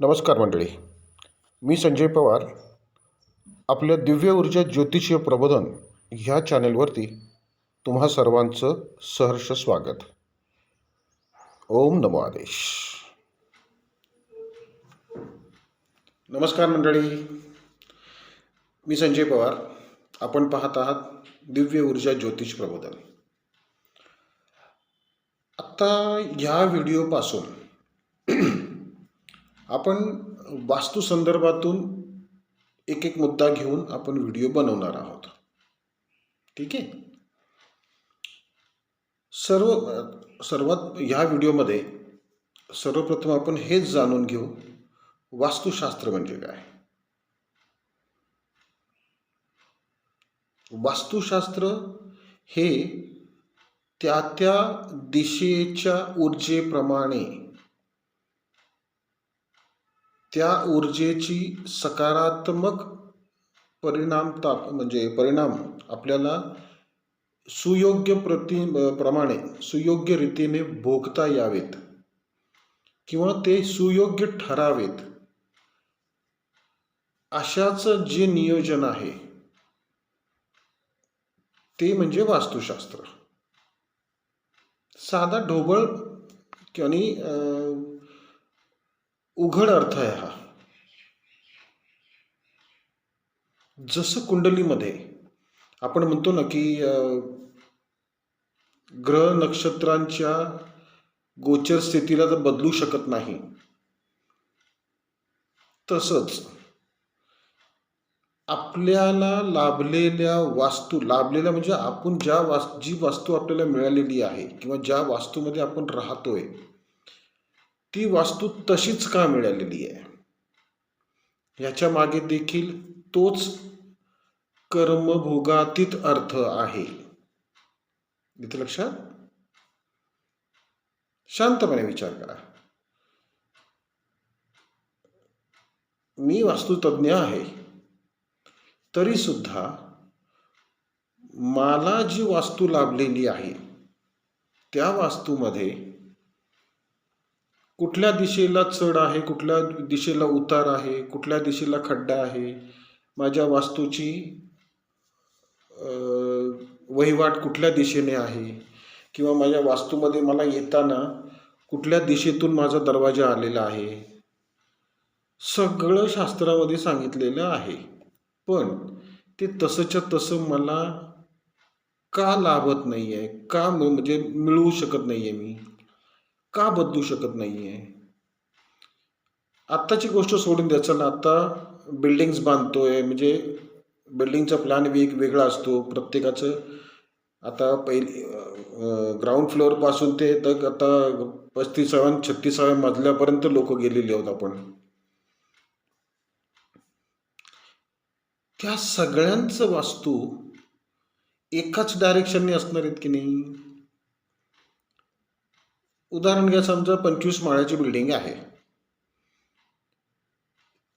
नमस्कार मंडळी. मी संजय पवार. आपल्या दिव्य ऊर्जा ज्योतिषीय प्रबोधन ह्या चॅनेलवरती तुम्हा सर्वांचं सहर्ष स्वागत. ओम नमो आदेश. नमस्कार मंडळी. मी संजय पवार. आपण पाहत आहात दिव्य ऊर्जा ज्योतिष प्रबोधन. आत्ता ह्या व्हिडिओपासून आपण वास्तू संदर्भातून एक एक मुद्दा घेऊन आपण व्हिडिओ बनवणार आहोत. ठीक आहे? सर्व सर्वात ह्या व्हिडिओमध्ये सर्वप्रथम आपण हेच जाणून घेऊ वास्तुशास्त्र म्हणजे काय? वास्तुशास्त्र हे त्या त्या दिशेच्या ऊर्जेप्रमाणे त्या ऊर्जेची सकारात्मक परिणामता म्हणजे परिणाम आपल्याला सुयोग्य प्रति प्रमाणे सुयोग्य रीतीने भोगता यावेत किंवा ते सुयोग्य ठरावेत. अशाच जे नियोजन आहे ते म्हणजे वास्तुशास्त्र. साधा ढोबळ आणि उघड अर्थ आहे हा. जसं कुंडलीमध्ये आपण म्हणतो ना की ग्रह नक्षत्रांच्या गोचर स्थितीला तर बदलू शकत नाही. तसंच आपल्याला लाभलेल्या वास्तू लाभलेल्या म्हणजे आपण ज्या वास जी वास्तू आपल्याला मिळालेली आहे किंवा ज्या वास्तूमध्ये आपण राहतोय ती वास्तू तशीच का मिळालेली आहे? याच्या मागे देखील तोच कर्मभोगातीत अर्थ आहे. इथे लक्षात? शांतपणे विचार करा. मी वास्तुतज्ञ आहे. तरी सुद्धा मला जी वास्तू लाभलेली आहे त्या वास्तूमध्ये कुठल्या दिशेला चढ आहे कुठल्या दिशेला उतार आहे कुठल्या दिशेला खड्डा आहे माझ्या वास्तूची वहिवाट कुठल्या दिशेने आहे? किंवा माझ्या वास्तूमध्ये मला येताना कुठल्या दिशेतून माझा दरवाजा आलेला आहे? सगळं शास्त्रामध्ये सांगितलेलं आहे. पण ते तसंच्या तसं मला का लाभत नाही आहे का म्हणजे मिळवू शकत नाही आहे मी? का बदलू शकत नाही आहे आत्ताची गोष्ट सोडून द्यायचं ना आता बिल्डिंग्स बांधतोय म्हणजे बिल्डिंगचा प्लॅन वेग वेगळा असतो. प्रत्येकाचं आता पहिली ग्राउंड फ्लोअरपासून ते तर आता पस्तीसाव्या छत्तीसाव्या मजल्यापर्यंत लोक गेलेले आहोत आपण. त्या सगळ्यांचं वास्तू एकाच डायरेक्शनने असणार आहेत की नाही? उदाहरण घ्या समजा पंचवीस माळ्याची बिल्डिंग आहे.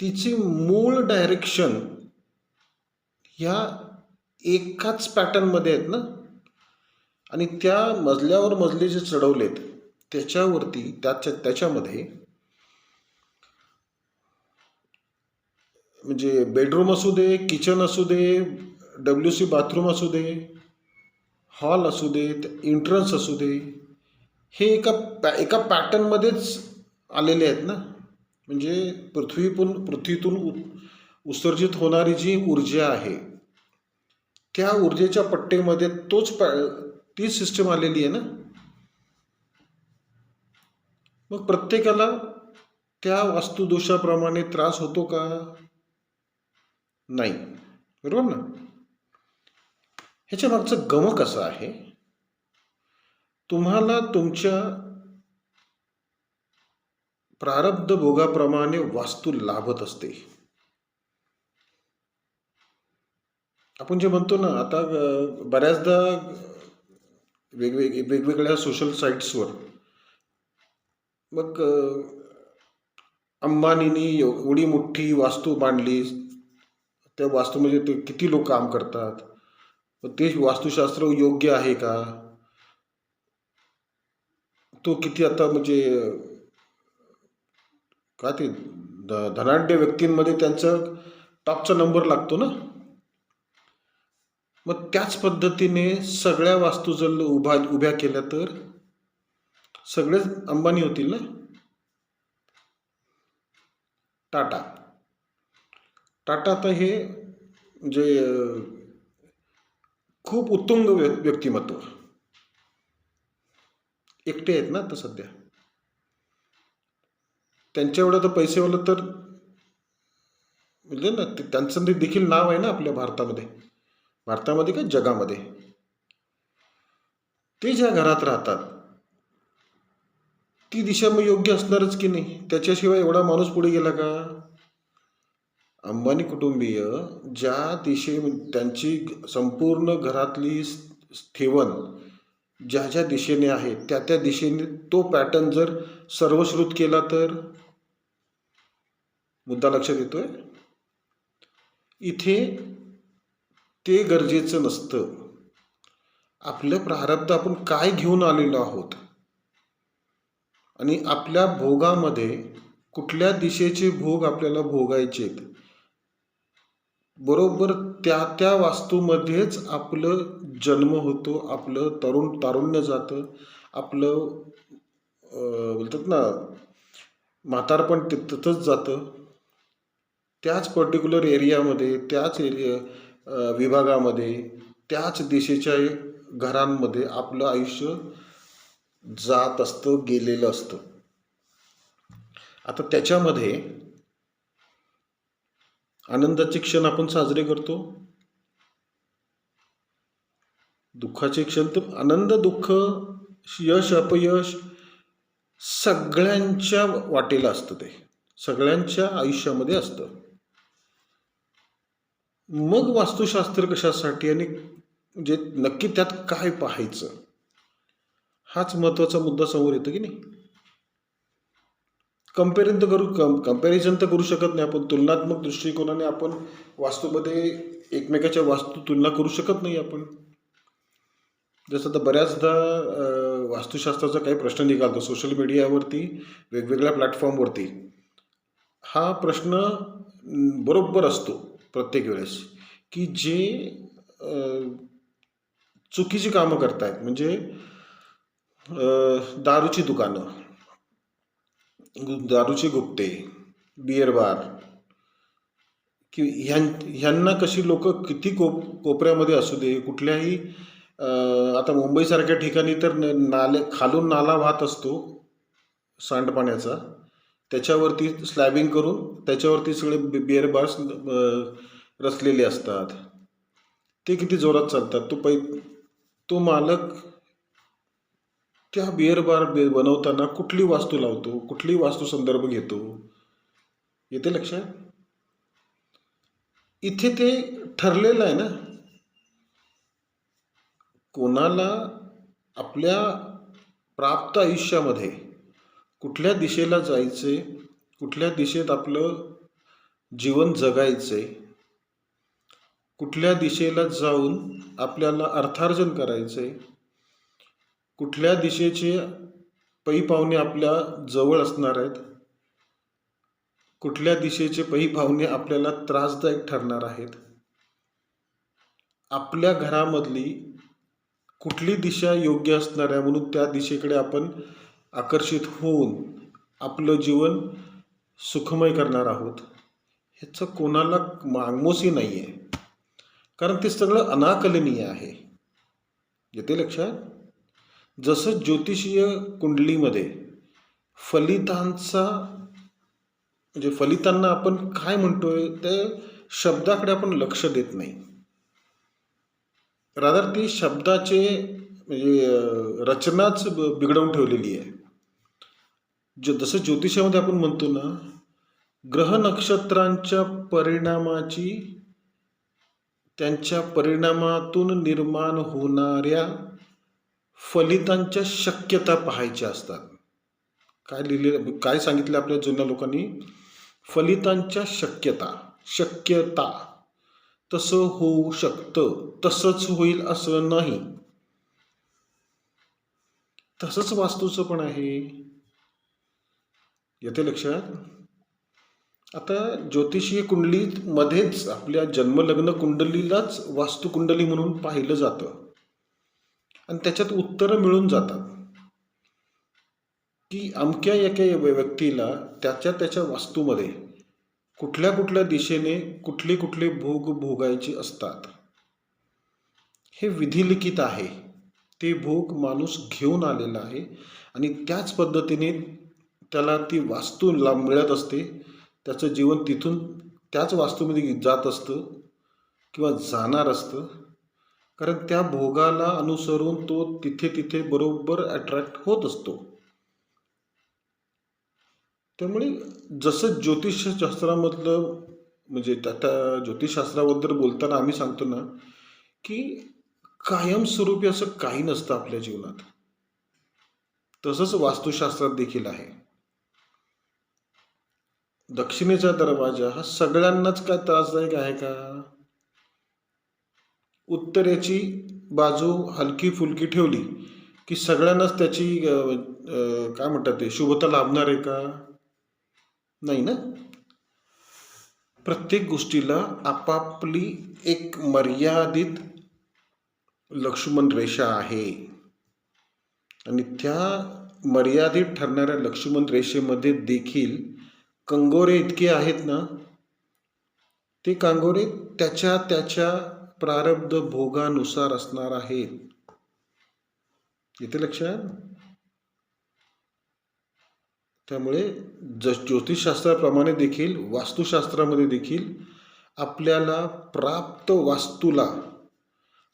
तिची मूळ डायरेक्शन ह्या एकाच पॅटर्नमध्ये आहेत ना? आणि त्या मजल्यावर मजले जे चढवलेत त्याच्यावरती त्याच्या त्याच्यामध्ये म्हणजे बेडरूम असू दे किचन असू दे डब्ल्यू सी बाथरूम असू दे हॉल असू देत इंट्रन्स असू दे हे एका पॅ एका पॅटर्नमध्येच आलेले आहेत ना? म्हणजे पृथ्वीपून पृथ्वीतून उ उत्सर्जित होणारी जी ऊर्जा आहे त्या ऊर्जेच्या पट्टेमध्ये तोच पॅ तीच सिस्टम आलेली आहे ना? मग प्रत्येकाला त्या वास्तुदोषाप्रमाणे त्रास होतो का? नाही. बरोबर ना? ह्याच्या मागचं गमक असं आहे तुम्हाला तुमच्या प्रारब्ध भोगाप्रमाणे वास्तू लाभत असते. आपण जे म्हणतो ना आता बऱ्याचदा वेगवेग वेगवेगळ्या सोशल साईट्सवर मग अंबानीनी एवढी मोठी वास्तू मांडली त्या वास्तूमध्ये ते किती लोक काम करतात? ते वास्तुशास्त्र योग्य आहे का? तो किती आता म्हणजे काय ते ध धनाढ्य व्यक्तींमध्ये त्यांचं टॉपचा नंबर लागतो ना? मग त्याच पद्धतीने सगळ्या वास्तू जर उभा उभ्या केल्या तर सगळेच अंबानी होतील ना? टाटा. टाटा आता हे जे खूप उत्तुंग व्य- व्यक्तिमत्व. एकटे आहेत ना आता सध्या. त्यांच्या एवढं तर पैसेवालं तर म्हणजे ना ते त्यांचं ते देखील नाव आहे ना आपल्या भारतामध्ये. भारतामध्ये का जगामध्ये? ते ज्या घरात राहतात ती दिशा मग योग्य असणारच की नाही? त्याच्याशिवाय एवढा माणूस पुढे गेला का? अंबानी कुटुंबीय ज्या दिशे त्यांची संपूर्ण घरातली ठेवण ज्या ज्या दिशेने आहे त्या त्या दिशेने तो पॅटर्न जर सर्वश्रुत केला तर? मुद्दा लक्षात येतोय? इथे ते गरजेचं नसतं. आपलं प्रारब्ध आपण काय घेऊन आलेलो आहोत? आणि आपल्या भोगामध्ये कुठल्या दिशेचे भोग आपल्याला भोगायचे बरोबर त्या त्या वास्तूमध्येच आपलं जन्म होतो आपलं तरुण तारुण्य जातं आपलं बोलतात ना म्हातारपण तिथंच जातं. त्याच पर्टिक्युलर एरियामध्ये त्याच एरिया विभागामध्ये त्याच दिशेच्या घरांमध्ये आपलं आयुष्य जात असतं गेलेलं असतं. आता त्याच्यामध्ये आनंदाचे क्षण आपण साजरे करतो. दुःखाचे क्षण तर आनंद दुःख यश अपयश सगळ्यांच्या वाटेला असतं ते. सगळ्यांच्या आयुष्यामध्ये असतं. मग वास्तुशास्त्र कशासाठी आणि म्हणजे नक्की त्यात काय पाहायचं? हाच महत्त्वाचा मुद्दा समोर येतो की नाही? कम्पेरिन तर करू कम कंपॅरिझन तर करू शकत नाही आपण. तुलनात्मक दृष्टिकोनाने आपण वास्तूमध्ये एकमेकाच्या वास्तू तुलना करू शकत नाही आपण. जसं आता बऱ्याचदा वास्तुशास्त्राचा काही प्रश्न निघालतो सोशल मीडियावरती वेगवेगळ्या प्लॅटफॉर्मवरती हा प्रश्न बरोबर असतो प्रत्येक वेळेस. की जे चुकीची कामं करतायत म्हणजे दारूची दुकानं दारूचे गुप्ते बिअर बार की ह्यां ह्यांना कशी लोक किती कोप कोपऱ्यामध्ये असू दे कुठल्याही आता मुंबईसारख्या ठिकाणी तर न- नाले खालून नाला वाहत असतो सांडपाण्याचा. त्याच्यावरती स्लॅबिंग करून त्याच्यावरती सगळे बि- बिअर बार्स रचलेले असतात. ते किती जोरात चालतात? तो पै तो मालक त्या बिअर बार बनवताना कुठली वास्तू लावतो? कुठली वास्तू संदर्भ घेतो? येते लक्षात? इथे ते ठरलेलं आहे ना. कोणाला आपल्या प्राप्त आयुष्यामध्ये कुठल्या दिशेला जायचे कुठल्या दिशेत आपलं जीवन जगायचे कुठल्या दिशेला जाऊन आपल्याला अर्थार्जन करायचे कुठल्या दिशेचे पै पाहुणे आपल्या जवळ असणार आहेत? कुठल्या दिशेचे पै पाहुणे आपल्याला त्रासदायक ठरणार आहेत? आपल्या घरामधली कुठली दिशा योग्य असणार आहे म्हणून त्या दिशेकडे आपण आकर्षित होऊन आपलं जीवन सुखमय करणार आहोत. ह्याचं कोणाला मागमोसी नाही आहे कारण ते सगळं अनाकलनीय आहे. येते लक्षात? जसं ज्योतिषीय कुंडलीमध्ये फलितांचा म्हणजे फलितांना आपण काय म्हणतोय ते शब्दाकडे आपण लक्ष देत नाही. रादर ती शब्दाचे म्हणजे रचनाच बिघडवून ठेवलेली आहे. ज जसं ज्योतिषामध्ये आपण म्हणतो ना ग्रह नक्षत्रांच्या परिणामाची त्यांच्या परिणामातून निर्माण होणाऱ्या फलितांच्या शक्यता पाहायच्या असतात. काय लिहिलेलं काय सांगितलं आपल्या जुन्या लोकांनी? फलितांच्या शक्यता शक्यता. तसं होऊ शकतं. तसंच होईल असं नाही. तसंच वास्तूचं पण आहे. येते लक्षात? आता ज्योतिषीय कुंडलीमध्येच आपल्या जन्मलग्न कुंडलीलाच वास्तुकुंडली म्हणून पाहिलं जातं. आणि त्याच्यात उत्तरं मिळून जातात. की अमक्या एका व्यक्तीला त्याच्या त्याच्या वास्तूमध्ये कुठल्या कुठल्या दिशेने कुठले कुठले भोग भोगायचे असतात. हे विधिलिखित आहे. ते भोग माणूस घेऊन आलेला आहे आणि त्याच पद्धतीने त्याला ती वास्तू ला मिळत असते. त्याचं जीवन तिथून त्याच वास्तूमध्ये जात असतं किंवा जाणार असतं. कारण त्या भोगाला अनुसरून तो तिथे तिथे बरोबर अट्रॅक्ट होत असतो. त्यामुळे जसं ज्योतिषशास्त्रामधलं म्हणजे आता ज्योतिषशास्त्राबद्दल बोलताना आम्ही सांगतो ना की कायमस्वरूपी असं काही नसतं आपल्या जीवनात. तसंच वास्तुशास्त्रात देखील आहे. दक्षिणेचा दरवाजा हा सगळ्यांनाच काय त्रासदायक आहे का? उत्तरेची बाजू हलकी फुलकी ठेवली की सगळ्यांनाच त्याची काय म्हणतात ते शुभता लाभणार आहे का? नाही ना? प्रत्येक गोष्टीला आपापली एक मर्यादित लक्ष्मण रेषा आहे. आणि त्या मर्यादित ठरणाऱ्या लक्ष्मण रेषेमध्ये देखील कंगोरे इतके आहेत ना? ते कांगोरे त्याच्या त्याच्या प्रारब्ध भोगानुसार असणार आहेत येते लक्षात? त्यामुळे ज ज्योतिषशास्त्राप्रमाणे देखील वास्तुशास्त्रामध्ये देखील आपल्याला प्राप्त वास्तूला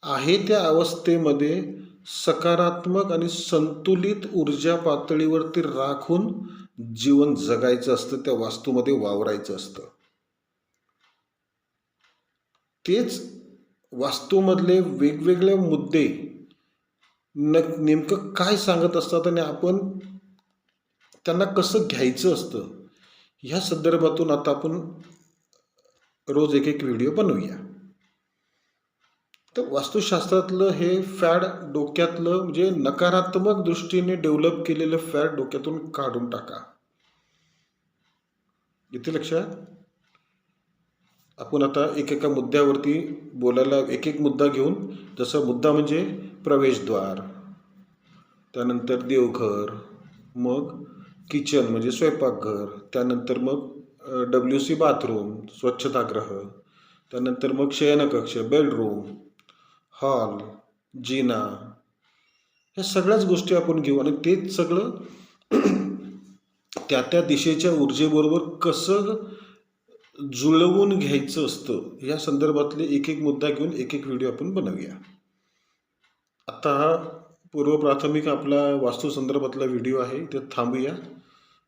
आहे त्या अवस्थेमध्ये सकारात्मक आणि संतुलित ऊर्जा पातळीवरती राखून जीवन जगायचं असतं त्या वास्तूमध्ये वावरायचं असतं. तेच वास्तूमधले वेगवेगळे मुद्दे न नेमकं काय सांगत असतात आणि आपण त्यांना कसं घ्यायचं असतं ह्या संदर्भातून आता आपण रोज एक एक व्हिडिओ बनवूया. तर वास्तुशास्त्रातलं हे फॅड डोक्यातलं म्हणजे नकारात्मक दृष्टीने डेव्हलप केलेलं फॅड डोक्यातून काढून टाका. इथे लक्षात आपण आता एकेका मुद्द्यावरती बोलायला एक एक मुद्दा घेऊन जसं मुद्दा म्हणजे प्रवेशद्वार त्यानंतर देवघर मग किचन म्हणजे स्वयंपाकघर त्यानंतर मग डब्ल्यू सी बाथरूम स्वच्छतागृह त्यानंतर मग शयनकक्ष बेडरूम हॉल जिना ह्या सगळ्याच गोष्टी आपण घेऊ. आणि तेच सगळं त्या त्या दिशेच्या ऊर्जेबरोबर कसं जुळवून घ्यायचं असतं या संदर्भातले एक एक मुद्दा घेऊन एक एक व्हिडिओ आपण बनवूया. आता हा पूर्वप्राथमिक आपला वास्तूसंदर्भातला व्हिडिओ आहे ते थांबूया.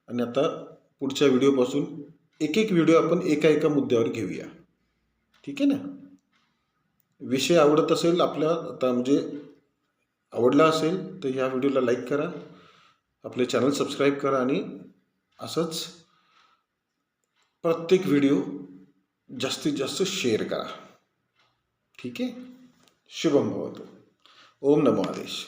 आणि आता पुढच्या व्हिडिओपासून एक एक व्हिडिओ आपण एका एका मुद्द्यावर घेऊया. ठीक आहे ना? विषय आवडत असेल आपल्या आता म्हणजे आवडला असेल तर ह्या व्हिडिओला लाईक करा. आपले चॅनल सबस्क्राईब करा आणि असंच प्रत्येक व्हिडिओ जास्तीत जास्त शेअर करा. ठीक आहे? शुभम भवतो ओम नमो आदेश.